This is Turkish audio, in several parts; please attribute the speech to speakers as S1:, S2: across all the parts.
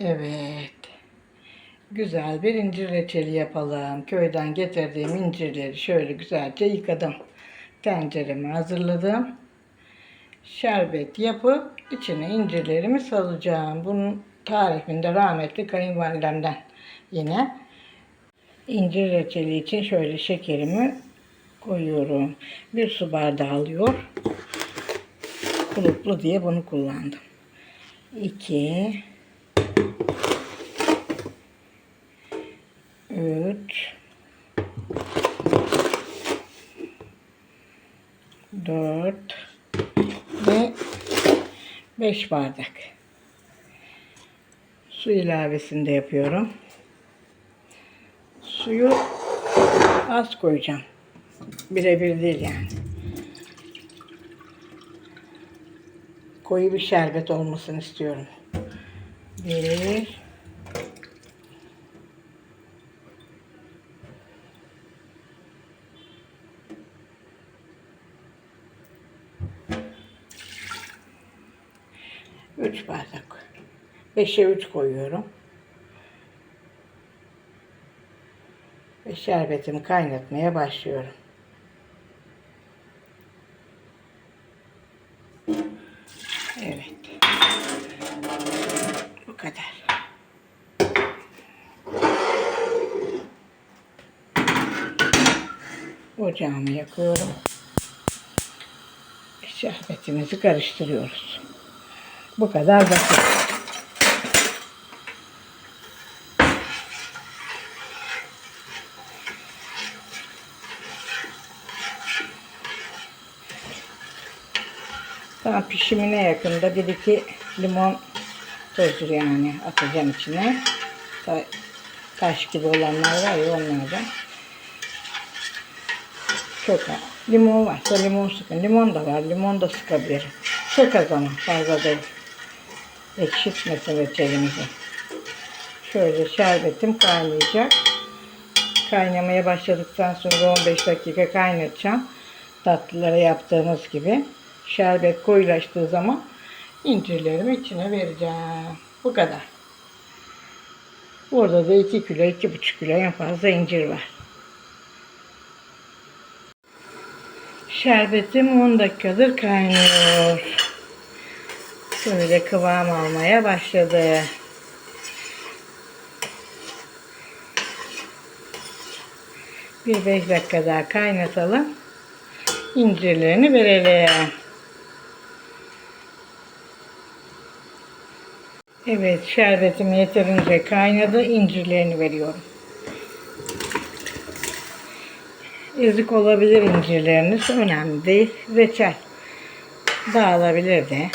S1: Evet. Güzel bir incir reçeli yapalım. Köyden getirdiğim incirleri şöyle güzelce yıkadım. Tencereme hazırladım. Şerbet yapıp içine incirlerimi salacağım. Bunun tarifinde rahmetli kayınvalidemden yine. İncir reçeli için şöyle şekerimi koyuyorum. Bir su bardağı alıyor. Kuluplu diye bunu kullandım. 2 3 4 ve 5 bardak su ilavesinde yapıyorum. Suyu az koyacağım. Birebir değil yani. Koyu bir şerbet olmasını istiyorum. Bir, üç bardak. Beşe üç koyuyorum. Ve şerbetimi kaynatmaya başlıyorum. Evet. Bu kadar. Ocağımı yakıyorum. Şerbetimizi karıştırıyoruz. Bu kadar basit. Tam pişimine yakında bir iki limon tozu yani atacağım içine. Ta- Taş gibi olanlar var ya onlardan. Çok. Limon varsa limon sıkın. Limon da var. Limon da sıkabilirim. Çok az ama fazla değil. Ekşitmesin reçelimizi. Şöyle şerbetim kaynayacak. Kaynamaya başladıktan sonra 15 dakika kaynatacağım. Tatlılara yaptığımız gibi. Şerbet koyulaştığı zaman incirlerimi içine vereceğim. Bu kadar. Burada da 2 kilo, 2,5 kilo en fazla incir var. Şerbetim 10 dakikadır kaynıyor. Böyle kıvam almaya başladı. Bir 5 dakika daha kaynatalım. İncirlerini verelim. Evet, şerbetim yeterince kaynadı. İncirlerini veriyorum. Ezik olabilir incirleriniz. Önemli değil. Reçel. Dağılabilir de.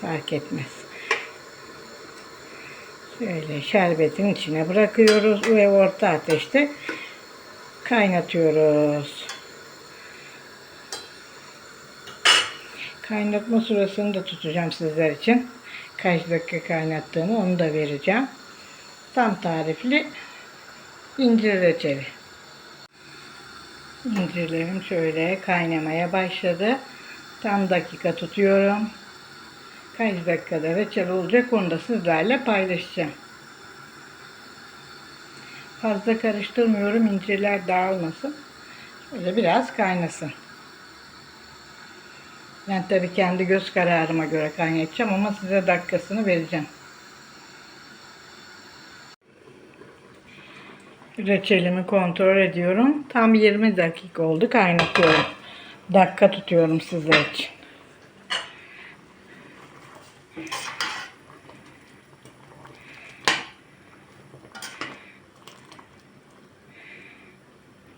S1: Fark etmez. Şöyle şerbetin içine bırakıyoruz ve orta ateşte kaynatıyoruz. Kaynatma süresini de tutacağım sizler için. Kaç dakika kaynattığını onu da vereceğim. Tam tarifli incir reçeli. İncirlerim şöyle kaynamaya başladı. Tam dakika tutuyorum. Kaç dakikada reçel olacak onu da sizlerle paylaşacağım. Fazla karıştırmıyorum incirler dağılmasın. Şöyle biraz kaynasın. Ben tabii kendi göz kararıma göre kaynatacağım ama size dakikasını vereceğim. Reçelimi kontrol ediyorum. Tam 20 dakika oldu kaynatıyorum. Dakika tutuyorum sizler için.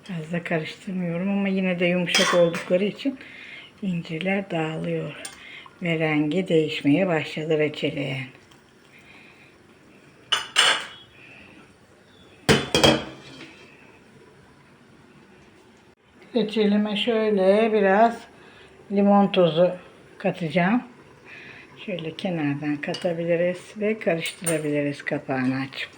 S1: Fazla karıştırmıyorum ama yine de yumuşak oldukları için incirler dağılıyor. Ve rengi değişmeye başladı reçelin. Reçelime şöyle biraz limon tozu katacağım. Şöyle kenardan katabiliriz ve karıştırabiliriz kapağını açıp.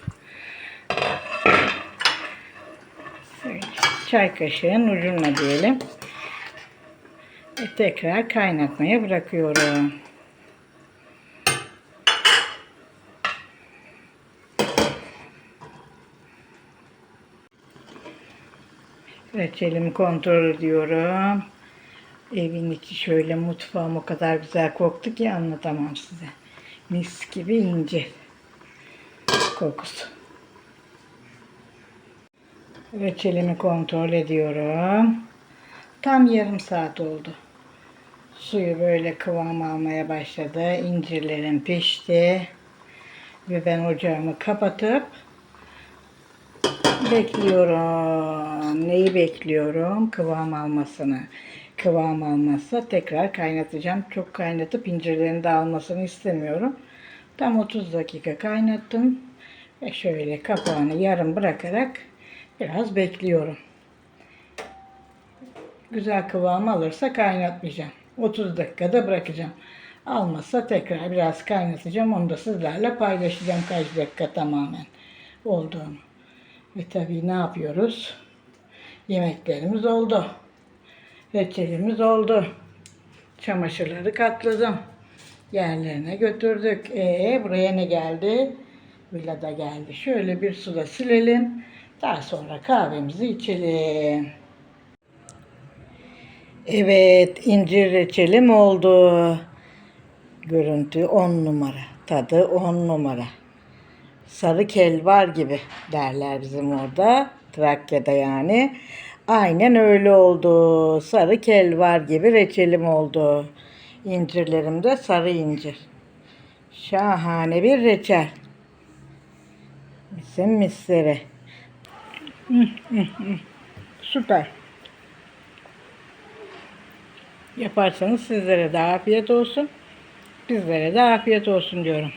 S1: Çay kaşığın ucuna diyelim. Ve tekrar kaynatmaya bırakıyorum. Reçelimi kontrol ediyorum. Evin içi şöyle mutfağım o kadar güzel koktu ki anlatamam size. Mis gibi incir kokusu. Reçelimi kontrol ediyorum. Tam yarım saat oldu. Suyu böyle kıvam almaya başladı. İncirlerim pişti. Ve ben ocağımı kapatıp bekliyorum. Neyi bekliyorum? Kıvam almasını. Kıvam almazsa tekrar kaynatacağım. Çok kaynatıp incirlerin dağılmasını istemiyorum. Tam 30 dakika kaynattım. Ve şöyle kapağını yarım bırakarak biraz bekliyorum. Güzel kıvam alırsa kaynatmayacağım. 30 dakikada bırakacağım. Almazsa tekrar biraz kaynatacağım. Onu da sizlerle paylaşacağım kaç dakika tamamen olduğunu. Ve tabii ne yapıyoruz? Yemeklerimiz oldu. Reçelimiz oldu. Çamaşırları katladım. Yerlerine götürdük. E buraya ne geldi? Villada geldi. Şöyle bir suda silelim. Daha sonra kahvemizi içelim. Evet, incir reçelim oldu. Görüntü 10 numara, tadı 10 numara. Sarı kelvar gibi derler bizim orada. Trakya'da yani. Aynen öyle oldu. Sarı kelvar gibi reçelim oldu. İncirlerim de sarı incir. Şahane bir reçel. Misin misleri. Süper. Yaparsanız sizlere de afiyet olsun. Bizlere de afiyet olsun diyorum.